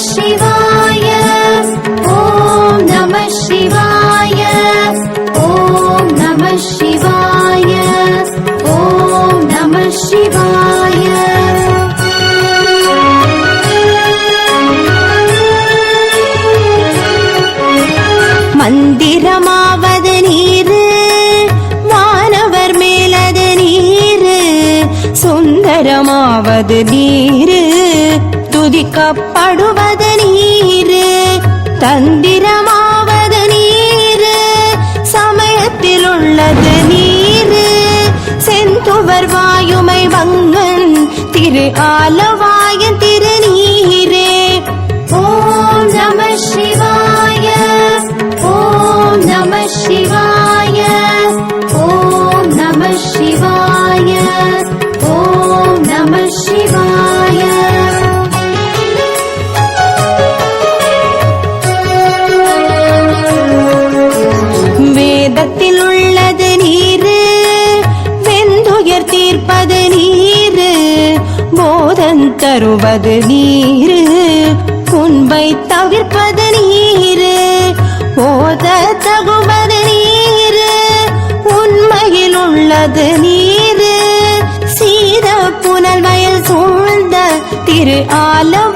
சிவாய ஓம் நம சிவாய ஓம் நம சிவாய ஓம் நம சிவாய மந்திரமாவது நீரு மாணவர் மேலது நீரு சுந்தரமாவது நீரு கப்படுவது நீரு தந்திரமாவது நீரு சமயத்தில் உள்ளது நீரு. செந்துவர் வாயுமை வங்கன் திரு ஆலவாயன் திருநீரே. ஓம் நம சிவாய ஓம் நம சிவாய ஓம் நம சிவாய ஓம் நம தருவது நீரு உண்மை தவிர்ப்பது நீரு போத தகுவது நீரு உண்மையில் உள்ளது நீரு. சீத புனல் வயல் சூழ்ந்த திரு ஆலவ